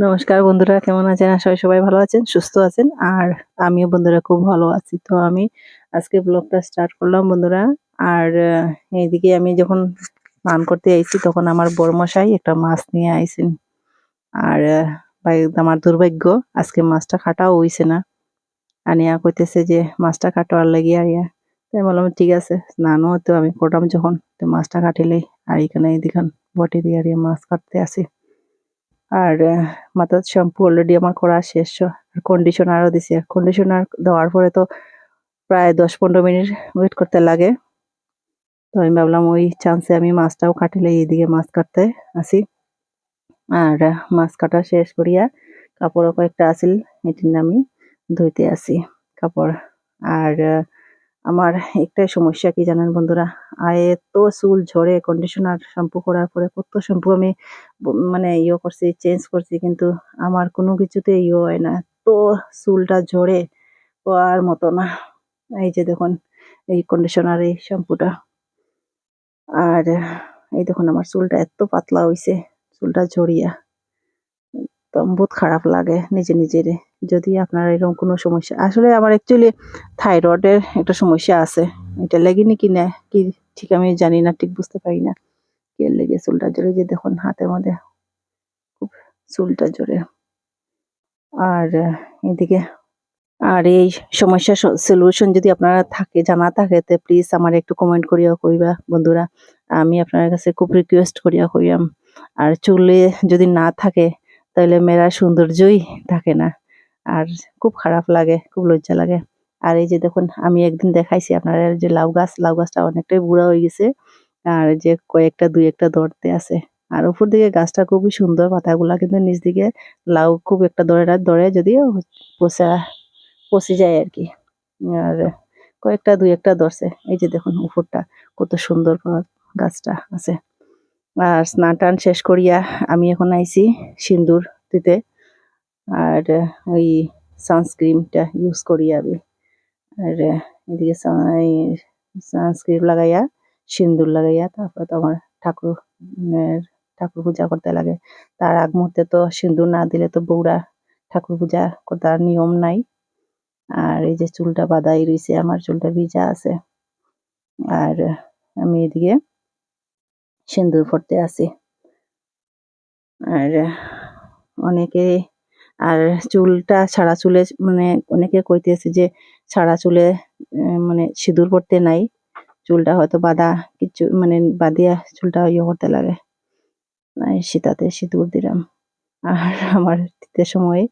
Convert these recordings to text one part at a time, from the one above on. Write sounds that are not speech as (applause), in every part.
নমস্কার বন্ধুরা, কেমন আছেন? আশা সবাই ভালো আছেন, সুস্থ আছেন। আর আমিও বন্ধুরা খুব ভালো আছি। তো আমি আজকে ব্লগটা স্টার্ট করলাম বন্ধুরা। আর এইদিকে আমি যখন স্নান করতে আইছি, তখন আমার বড়মশাই একটা মাছ নিয়ে আইছেন। আর আমার দুর্ভাগ্য, আজকে মাছটা কাটাও হইছে না। আনিয়া কইতেছে যে, মাছটা কাটোয়ার লাগিয়া আইয়া তাই বললাম, ঠিক আছে, স্নানও তো আমি করলাম যখন। তো মাছটা কাটিলেই, আর এখানে এদিকে বটি দিয়ে আর মাছ কাটতে আসি। আর মাথার শ্যাম্পু অলরেডি আমার করা শেষ কন্ডিশনারও দিছি। কন্ডিশনার দেওয়ার পরে তো প্রায় দশ পনেরো মিনিট ওয়েট করতে লাগে। তো আমি ভাবলাম ওই চান্সে আমি মাছটাও কাটিলে এইদিকে মাছ কাটতে আসি। আর মাছ কাটা শেষ করিয়া কাপড়ও কয়েকটা আসিল এটির আমি ধুইতে আসি কাপড়। আর আমার একটাই সমস্যা, কি জানেন বন্ধুরা? এত চুল ঝরে কন্ডিশনার শ্যাম্পু করার পরে কত শ্যাম্পু আমি মানে ইয়ে করছি চেঞ্জ করছি, কিন্তু আমার কোনো কিছুতে ইয়ে হয় না। তো চুলটা ঝরে আর মতো না। এই যে দেখুন, এই কন্ডিশনার এই শ্যাম্পুটা আর এই দেখুন, আমার চুলটা এত পাতলা হইছে, চুলটা ঝরিয়া। তো বহুত খারাপ লাগে, নিজে নিজেরে। যদি আপনার এরকম কোনো সমস্যা, আসলে আমার অ্যাকচুয়ালি থাইরয়েডের একটা সমস্যা আছে। এটা লেগে কি না কি ঠিক আমি জানি না, ঠিক বুঝতে পারি না। কে লেগে চুলটা জোরে যে দেখুন, হাতের মধ্যে খুব চুলটা জোরে। আর এদিকে, আর এই সমস্যার সলিউশন যদি আপনারা থাকে, জানা থাকে, তো প্লিজ আমার একটু কমেন্ট করিয়া কইবা, বন্ধুরা। আমি আপনার কাছে খুব রিকোয়েস্ট করিয়া কইরাম আর চুলে যদি না থাকে, তাহলে মেয়েরা সৌন্দর্যই থাকে না। আর খুব খারাপ লাগে, খুব লজ্জা লাগে। আর এই যে দেখুন, আমি একদিন দেখাইছি আপনারা যে লাউ গাছ, লাউ গাছটা অনেকটাই বুড়া হয়ে গেছে। আর যে কয়েকটা, দুই একটা ধরতে আছে। আর উপর দিকে গাছটা খুবই সুন্দর, পাতাগুলা কিন্তু নিচ দিকে লাউ খুব একটা ধরে না, ধরে যদিও পচা, পচে যায় আর কি। আর কয়েকটা, দুই একটা ধরছে। এই যে দেখুন উপরটা, কত সুন্দর গাছটা আছে। আর স্নান টান শেষ করিয়া আমি এখন আইছি সিন্দুর দিতে। আর ওই সানস্ক্রিনটা ইউজ করি আমি। আর এদিকে সানস্ক্রিন লাগাইয়া, সিন্দুর লাগাইয়া, তারপর তো আমার ঠাকুর ঠাকুর পূজা করতে লাগে। তার আগ মুহূর্তে তো সিন্দুর না দিলে তো বউরা ঠাকুর পূজা করার নিয়ম নাই। আর এই যে চুলটা বাঁধাই রয়েছে আমার চুলটা ভিজা আছে। আর, আমি এদিকে সিন্দুর পড়তে আছি আর, অনেকে আর চুলটা ছাড়া চুলে মানে অনেকে কইতেছে যে ছাড়া চুলে মানে সিঁদুর পড়তে নাই। চুলটা হয়তো বাঁধা কিছু মানে বাঁধিয়া চুলটা ইয়ে করতে লাগে। সীতাতে সিঁদুর দিলাম। আর আমার শীতের সময়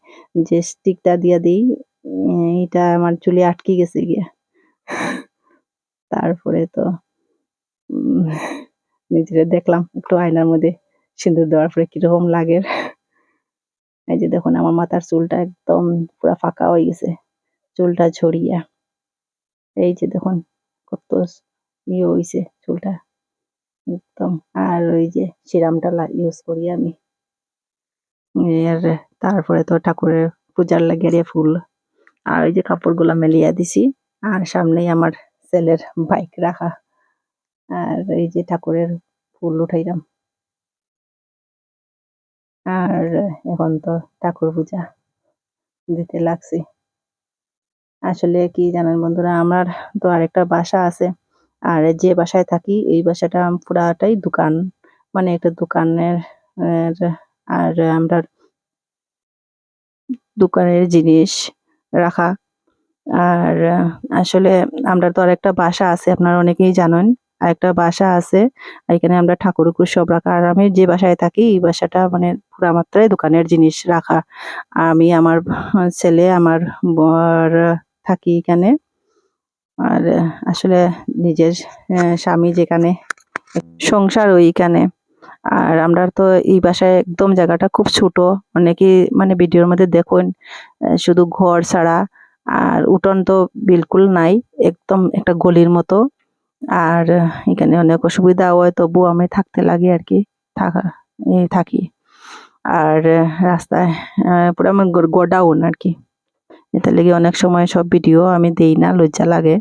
যে স্টিকটা দিয়া দিই এটা আমার চুলে আটকে গেছে গিয়া। তারপরে তো নিজেরে দেখলাম একটু আয়নার মধ্যে সিঁদুর দেওয়ার পরে কীরকম লাগে। এই যে দেখুন, আমার মাথার চুলটা একদম পুরা ফাঁকা হয়ে গেছে। চুলটা ঝরিয়া। এই যে দেখুন, কত ইয়ে হয়েছে চুলটা। একদম। আর ওই যে সিরামটা ইউজ করি আমি। এর তারপরে তো ঠাকুরের পূজার লাগিয়ে ফুল। আর ওই যে কাপড়গুলা মেলিয়া দিছি। আর সামনেই আমার ছেলের বাইক রাখা। আর এই যে ঠাকুরের ফুল উঠাইলাম। আর এখন তো ঠাকুর পূজা দিতে লাগছি। আসলে কি জানেন বন্ধুরা, আমার তো আরেকটা বাসা আছে, আর যে বাসায় থাকি এই বাসাটা পুরাটাই দোকান মানে একটা দোকানের আর আমরা দোকানের জিনিস রাখা। আর আসলে আমরা তো আরেকটা বাসা আছে, আপনারা অনেকেই জানেন আরেকটা বাসা আছে, আর এখানে আমরা ঠাকুর সব রাখা। আর আমি যে বাসায় থাকি, এই বাসাটা মানে পুরা মাত্রায় দোকানের জিনিস রাখা। আমি, আমার ছেলে, আমার বর থাকি এখানে। আর আসলে নিজের স্বামী যেখানে, সংসার ওইখানে আর আমরা তো এই বাসায় একদম জায়গাটা খুব ছোট। অনেকেই মানে ভিডিওর মধ্যে দেখুন শুধু ঘর ছাড়া। আর উঠোন তো বিলকুল নাই, একদম একটা গলির মতো। আর এখানে অনেক অসুবিধা হয় তবু আমি থাকতে লাগে আর কি থাকা থাকি। আর রাস্তায় পুরো আমার গোডাউন আর কি এটা লেগে অনেক সময় সব ভিডিও আমি দেই না, লজ্জা লাগে।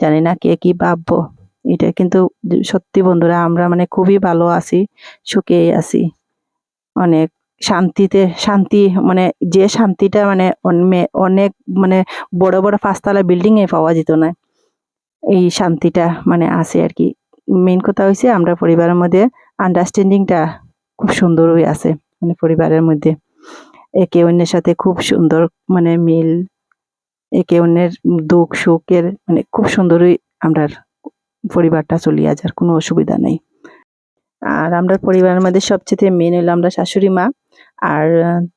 জানি না কে কি ভাববো। এটা কিন্তু সত্যি বন্ধুরা, আমরা মানে খুবই ভালো আছি সুখেই আছি। অনেক শান্তিতে, শান্তি মানে যে শান্তিটা মানে অনেক মানে বড় বড় পাঁচতলা বিল্ডিং এ পাওয়া যেত না। এই শান্তিটা মানে আছে আর কি। মেন কথা হয়েছে আমরা পরিবারের মধ্যে আন্ডারস্ট্যান্ডিংটা খুব সুন্দরই আছে মানে পরিবারের মধ্যে। একে অন্যের সাথে খুব সুন্দর মানে মিল, একে অন্যের দুঃখ সুখের মানে খুব সুন্দরই আমরা পরিবারটা চলিয়া যার, কোনো অসুবিধা নেই। আর আমরা পরিবারের মধ্যে সবচেয়ে মেন হলো আমরা শাশুড়ি মা। আর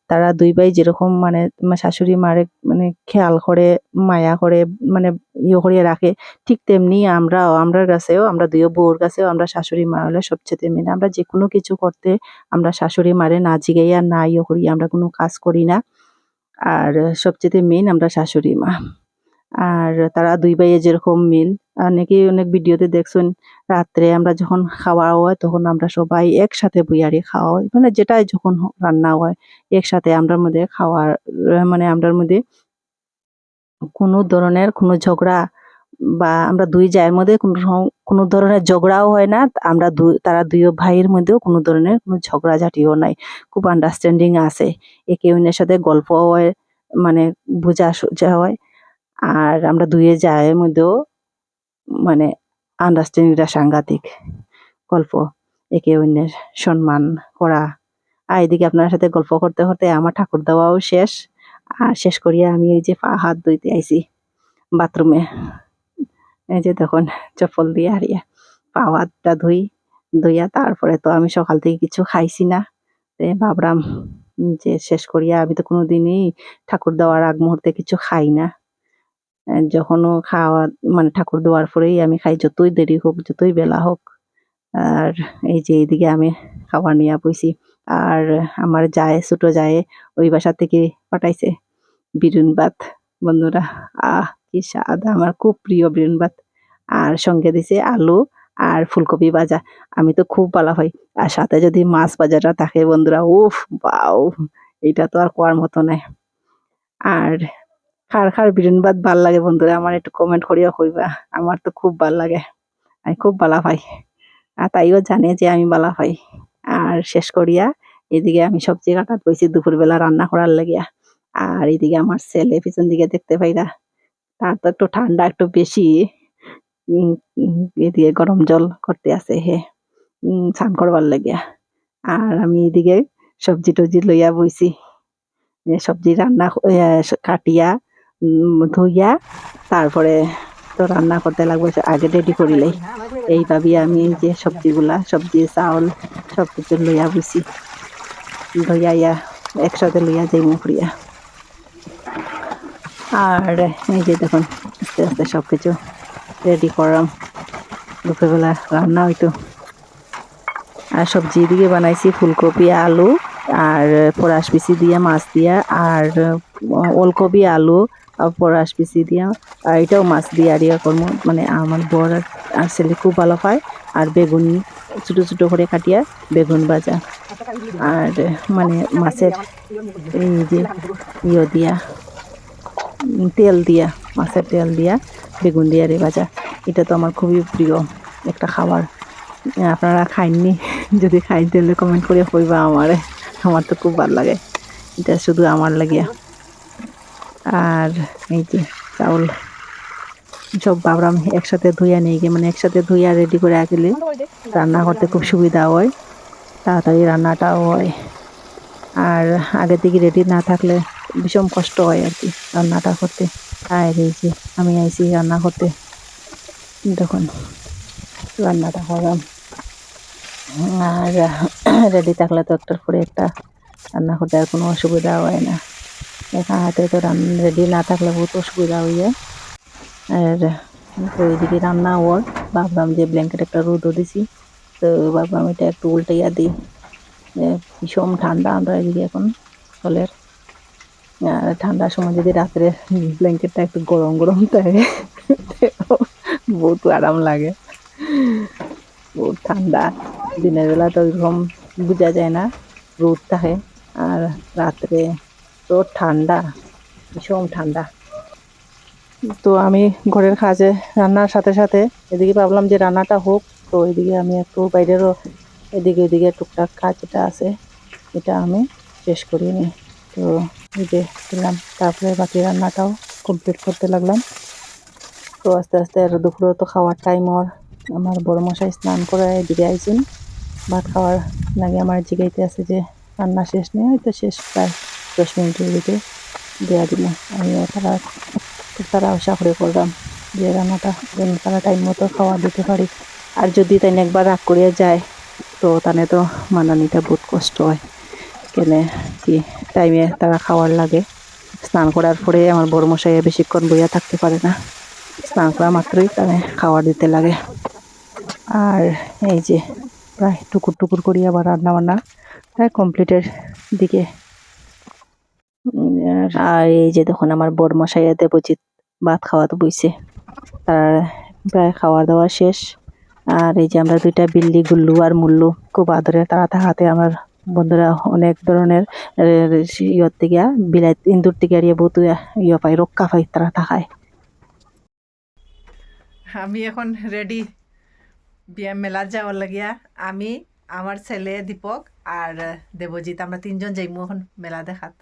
তারা দুই ভাই যেরকম মানে শাশুড়ি মারে মানে খেয়াল করে, মায়া করে মানে ইয়ে করিয়ে রাখে, ঠিক তেমনি আমরাও, আমরার কাছেও, আমরা দুই বউর কাছেও আমরা শাশুড়ি মা হলে সবচেয়ে মেন আমরা যে কোনো কিছু করতে আমরা শাশুড়ি মারে, না জিগাইয়া না ইয়ে করি, আমরা কোনো কাজ করি না। আর সবচেয়ে মেন আমরা শাশুড়ি মা। আর তারা দুই ভাইয়ে যেরকম মিল অনেকেই অনেক ভিডিওতে দেখছেন, রাত্রে আমরা যখন খাওয়া হয় তখন আমরা সবাই একসাথে বইয়ারে খাওয়া হয়। মানে যেটাই যখন রান্না হয়, একসাথে আমরার মধ্যে খাওয়ার মানে আমরার মধ্যে কোনো ধরনের কোনো ঝগড়া বা আমরা দুই জায়ের মধ্যে কোনো কোনো ধরনের ঝগড়াও হয় না। আমরা দুই তারা দুই ভাইয়ের মধ্যেও কোনো ধরনের কোনো ঝগড়াঝাটিও নাই। খুব আন্ডারস্ট্যান্ডিং আছে। একে অন্যের সাথে গল্প হয় মানে বোঝা সোজা হয়। আর আমরা দুয়ে জায়ের মধ্যেও মানে আন্ডারস্ট্যান্ডিংটা সাংঘাতিক। গল্প, একে অন্যের সম্মান করা। আর এদিকে আপনার সাথে গল্প করতে করতে আমার ঠাকুর দেওয়াও শেষ। আর শেষ করিয়া আমি এই যে পা, হাত ধুইতে আইছি বাথরুমে। এই যে তখন চপ্পল দিয়ে হারিয়া পা, হাতটা ধুই, ধুইয়া তারপরে তো আমি সকাল থেকে কিছু খাইছি না। ভাবলাম যে শেষ করিয়া আমি তো কোনোদিনই ঠাকুর দেওয়ার আগ মুহূর্তে কিছু খাই না। যখনও খাওয়া মানে ঠাকুর দেওয়ার পরেই আমি খাই, যতই দেরি হোক, যতই বেলা হোক। আর এই যে এইদিকে আমি খাবার নিয়ে বইছি। আর আমার যায় ছোটো যায় ওই বাসা থেকে পাঠাইছে বিরুন ভাত। বন্ধুরা, আহ, কি স্বাদ! আমার খুব প্রিয় বিরুন ভাত। আর সঙ্গে দিছে আলু আর ফুলকপি ভাজা। আমি তো খুব ভালো হয় আর সাথে যদি মাছ ভাজাটা থাকে বন্ধুরা, উফ, বাউ! এটা তো আর কোয়ার মতো নাই। আর কার কার বিরিন ভাত ভালো লাগে বন্ধুরা, আমার একটু কমেন্ট করিয়া কইবা। আমার তো খুব ভালো লাগে। আমি খুব বালা পাই আর তাইও জানে যে আমি বালা পাই আর শেষ করিয়া এদিকে আমি সবজি কাটাত বইছি দুপুরবেলা রান্না করার লাগিয়া। আর এদিকে আমার ছেলে পিছন দিকে দেখতে পাইরা, তার তো একটু ঠান্ডা একটু বেশি। এদিকে গরম জল করতে আছে হে। স্নান করবার লাগিয়া। আর আমি এদিকে সবজি টবজি লইয়া বইছি। সবজি রান্না কাটিয়া ধুইয়া তারপরে তো রান্না করতে লাগবে আগে রেডি করিলেই এই ভাবি আমি যে সবজিগুলা, সবজি, চাউল সব কিছু লইয়া বুঝি লইয়া ইয়া একসাথে লইয়া যাই মুখরিয়া আর এই যে দেখুন, আস্তে আস্তে সব কিছু রেডি করলাম দুপুরবেলা রান্না হইতো। আর সবজি দিয়ে বানাইছি, ফুলকপি, আলু, আর পরাশ পিসি দিয়া, মাছ দিয়া, আর ওলকপি, আলু পরাশ পিসি দিয়া, আর এটাও মাছ দিয়ে আর ইয়া করব। মানে আমার বর আর- আর ছেলে খুব ভালো পায়, আর বেগুন ছোটো ছোটো করে কাটিয়া বেগুন ভাজা। আর মানে মাছের এই যে ইয়ে দিয়া তেল দিয়া, মাছের তেল দিয়া বেগুন দিয়া রে ভাজা। এটা তো আমার খুবই প্রিয় একটা খাবার। আপনারা খাইননি? (laughs) যদি খাই তাহলে কমেন্ট করে কইবা আমারে। আমার তো খুব ভালো লাগে। এটা শুধু আমার লাগিয়া। আর এই যে চাউল সব বাবরাম একসাথে ধুইয়া নিয়ে গিয়ে মানে একসাথে ধুইয়া রেডি করে রাখলে রান্না করতে খুব সুবিধা হয়, তাড়াতাড়ি রান্নাটাও হয়। আর আগে থেকে রেডি না থাকলে ভীষণ কষ্ট হয় আর কি রান্নাটা করতে। আর এই যে আমি আইছি রান্না করতে, তখন রান্নাটা করলাম। আর রেডি থাকলে তো একটার পরে একটা রান্না করতে আর কোনো অসুবিধা হয় না। একা হাতে তো রান্না রেডি না থাকলে বহুত অসুবিধা হয়ে যায়। আর তো ওইদিকে রান্না ওর ভাবলাম যে ব্ল্যাঙ্কেট একটা রোদও দিছি। তো ভাবলাম এটা একটু উল্টাইয়া দিই। ভীষণ ঠান্ডা আমরা এদিকে এখন ফলের আর ঠান্ডার সময় যদি রাত্রে ব্ল্যাঙ্কেটটা একটু গরম গরম থাকে, (laughs) বহুত আরাম লাগে। বহুত ঠান্ডা। দিনের বেলা তো এরকম বোঝা যায় না, রোদ থাকে। আর রাত্রে তো ঠান্ডা, ভীষণ ঠান্ডা। তো আমি ঘরের কাজে রান্নার সাথে সাথে এদিকে ভাবলাম যে রান্নাটা হোক, তো এদিকে আমি একটু বাইরেরও এদিকে ওদিকে টুকটাক কাজ যেটা আছে, এটা আমি শেষ করিয়ে নিই। তো এই যে দিলাম, তারপরে বাকি রান্নাটাও কমপ্লিট করতে লাগলাম। তো আস্তে আস্তে আর দুপুরে তো খাওয়ার টাইম ওর। আমার বড় মশাই স্নান করে এদিকে আইছেন। ভাত খাওয়ার লাগে আমার জিগাইতে আছে যে রান্না শেষ নেই, হয়তো শেষ প্রায়। দশ মিনিটের দিকে দেওয়া দিল আমিও তারা তারা আশা করে করলাম যে রান্নাটা যেন তারা টাইম মতো খাওয়া দিতে পারি। আর যদি তাই একবার রাগ করিয়া যায়, তো তাহলে তো মানানিটা বহুত কষ্ট হয়। কেনে কি টাইমে তারা খাওয়ার লাগে। স্নান করার পরে আমার বড় মশাই বেশিক্ষণ বইয়া থাকতে পারে না। স্নান করা মাত্রই তাহলে খাওয়ার দিতে লাগে। আর এই যে প্রায় টুকুর টুকুর করি আবার রান্না বান্না প্রায় কমপ্লিটের দিকে আর- এই যে দেখুন আমার বড় মশাই দেবজিৎ ভাত খাওয়াতে বইছে। তার প্রায় খাওয়া দাওয়া শেষ। আর এই যে আমরা দুইটা বিল্লি, গুল্লু আর মুল্লু খুব আদরে তারা থাকাতে আমার বন্ধুরা অনেক ধরনের ইয়র থেকে বিলাই ইন্দুর থেকে ইয়ে বহুত ইয়ে পাই রক্ষা পাই তারা থাকায় আমি এখন রেডি বিয়া মেলা যাওয়ার লাগিয়া আমি, আমার ছেলে দীপক আর দেবজিৎ, আমরা তিনজন যাইমু এখন মেলা দেখাত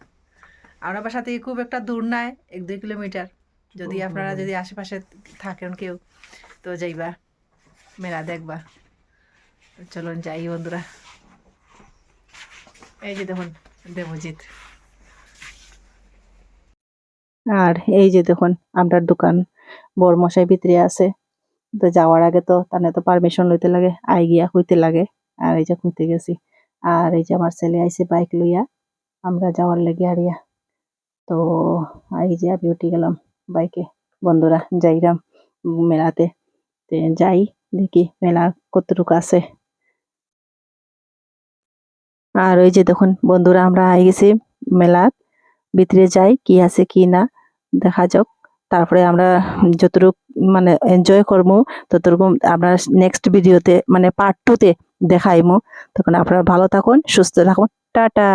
আমরা বাসা থেকে খুব একটা দূর নাই এক দুই কিলোমিটার। যদি আপনারা যদি আশেপাশে থাকেন কেউ তো যাইবা মেলা দেখবা। চলুন যাই বন্ধুরা। এই যে দেখুন দেবজিৎ। আর এই যে দেখুন আমরা দোকান। বড় মশাই ভিতরে আছে। তো যাওয়ার আগে তো তাহলে তো পারমিশন লইতে লাগে আই গিয়া হইতে লাগে। আর এই যে কইতে গেছি। আর এই যে আমার ছেলে আইছে বাইক লইয়া আমরা যাওয়ার লেগে আরিয়া তো এই যে আমি উঠে গেলাম বাইকে। বন্ধুরা, যাইরাম মেলাতে। যাই, দেখি মেলা কতটুকু আছে। আর ওই যে দেখুন, বন্ধুরা, আমরা আই গেছি মেলার ভিতরে যাই, কি আছে, কি না, দেখা যাক। তারপরে আমরা যতটুকু মানে এনজয় করব ততটুকু আমরা নেক্সট ভিডিওতে মানে পার্ট টুতে দেখাইমু। তখন আপনারা ভালো থাকুন, সুস্থ থাকুন। টাটা!